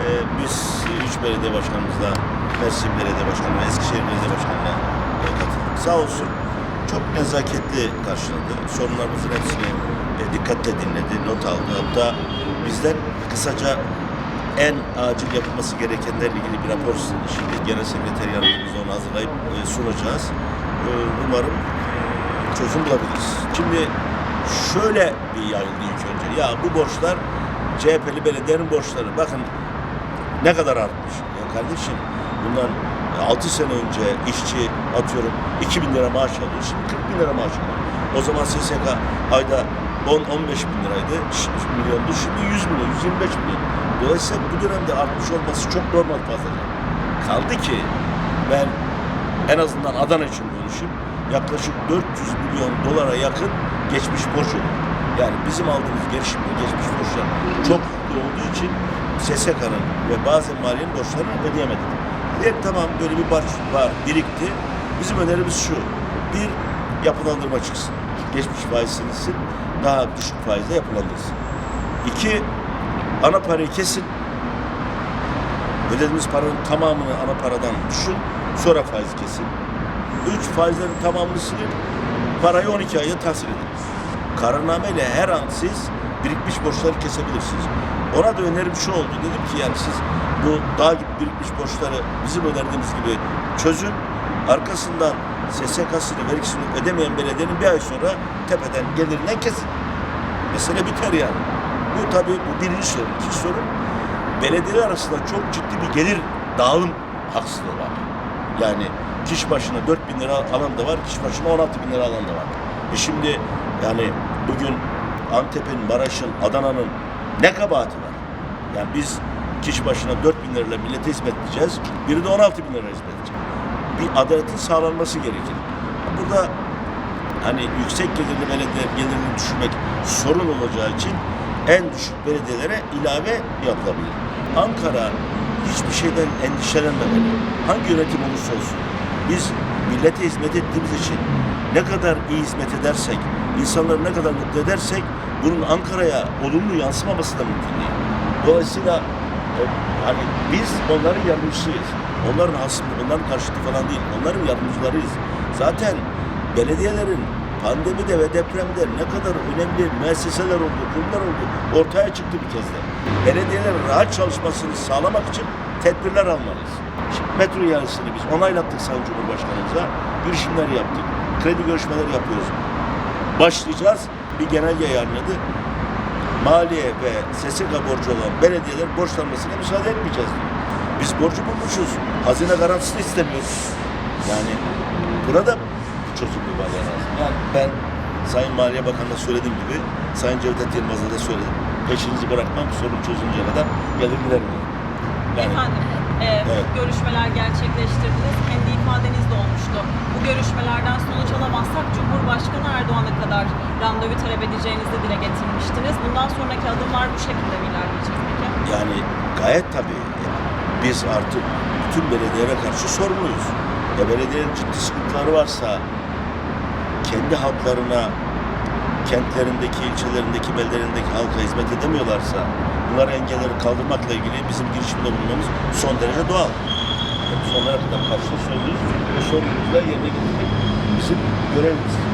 Ee, biz üç belediye başkanımızla, Mersin Belediye Başkanı Eskişehir Belediye Başkanı'na e, katıldık. Sağ olsun çok nezaketli karşıladı. Sorunlarımızın hepsini e, dikkatle dinledi, not aldı. Hatta bizden kısaca en acil yapılması gerekenlerle ilgili bir rapor. Şimdi genel sekreter yardımcımız onu hazırlayıp e, sunacağız. E, umarım e, çözüm bulabiliriz. Şimdi şöyle bir yayıldı ilk önce. Ya bu borçlar CHP'li belediyenin borçları. Bakın ne kadar artmış. Ya kardeşim bundan 6 sene önce işçi atıyorum 2000 lira maaş alıyor. Şimdi 40 bin lira maaş alıyor. O zaman SSK ayda 10-15 bin liraydı. Ş- milyondu. Şimdi 100 milyon, 125 milyon. Dolayısıyla bu dönemde artmış olması çok normal fazlaca. Kaldı ki ben en azından Adana için konuşayım. Yaklaşık 400 milyon dolara yakın geçmiş borç. Yani bizim aldığımız gelişimde geçmiş borçlar çok yüklü olduğu için SSK'nın ve bazen maliyenin borçlarını ödeyemedik. Evet tamam böyle bir borç var birikti. Bizim önerimiz şu. Bir yapılandırma çıksın. Geçmiş faiz silinsin. Daha düşük faizle yapılandırsın. İki ana parayı kesin. Ödediğimiz paranın tamamını ana paradan düşün. Sonra faiz kesin. Üç faizlerin tamamını silin. Parayı 12 aya tahsil edin. Kararnameyle her an siz birikmiş borçları kesebilirsiniz. Ona da önerim şu oldu. Dedim ki yani siz bu dağ gibi birikmiş borçları bizim önerdiğimiz gibi çözün. Arkasından SSK'sını, vergisini ödemeyen belediyenin bir ay sonra tepeden gelirinden kesin. Mesele biter yani. Bu tabii bu birinci sorun. İkinci sorun belediyeler arasında çok ciddi bir gelir dağılım haksızlığı var. Yani kişi başına 4 bin lira alan da var, kişi başına 16 bin lira alan da var. E şimdi yani bugün Antep'in, Maraş'ın, Adana'nın ne kabahati var? Yani biz kişi başına 4 bin lirayla millete hizmet edeceğiz, biri de 16 bin lira hizmet edecek. Bir adaletin sağlanması gerekir. Burada hani yüksek gelirli belediye gelirini düşürmek sorun olacağı için en düşük belediyelere ilave yapılabilir. Ankara hiçbir şeyden endişelenmemeli. Hangi yönetim olursa olsun. Biz millete hizmet ettiğimiz için ne kadar iyi hizmet edersek, insanları ne kadar mutlu edersek bunun Ankara'ya olumlu yansımaması da mümkün değil. Dolayısıyla hani biz onların yardımcısıyız. Onların aslında onların karşıtı falan değil. Onların yardımcılarıyız. Zaten belediyelerin pandemide ve depremde ne kadar önemli müesseseler oldu, kurumlar oldu ortaya çıktı bir kez de. Belediyelerin rahat çalışmasını sağlamak için tedbirler almalıyız. Şimdi metro ihalesini biz onaylattık Sayın Cumhurbaşkanımıza. Girişimler yaptık. Kredi görüşmeleri yapıyoruz. Başlayacağız. Bir genelge yayınladı. Maliye ve SSK borcu olan belediyeler borçlanmasına müsaade etmeyeceğiz diyor. Biz borcu bulmuşuz. Hazine garantisi istemiyoruz. Yani burada çözümlü var yani. Yani ben Sayın Maliye Bakanı'na söylediğim gibi Sayın Cevdet Yılmaz'a da söyledim. Peşinizi bırakmam sorun çözünceye kadar gelir giderim. Yani Efendim, e, Evet. görüşmeler gerçekleştirdiniz. Kendi ifadeniz de olmuştu. Bu görüşmelerden sonuç alamazsak Cumhurbaşkanı Erdoğan'a kadar randevu talep edeceğinizi dile getirmiştiniz. Bundan sonraki adımlar bu şekilde mi ilerleyecek peki? Yani gayet tabii. Biz artık bütün belediyelere karşı sorumluyuz. Ya belediyenin ciddi sıkıntıları varsa kendi halklarına kentlerindeki, ilçelerindeki, beldelerindeki halka hizmet edemiyorlarsa bunları engelleri kaldırmakla ilgili bizim girişimde bulunmamız son derece doğal. Sonlara kadar karşı söylüyoruz ve sorumluluğu yerine getirmek bizim görevimiz.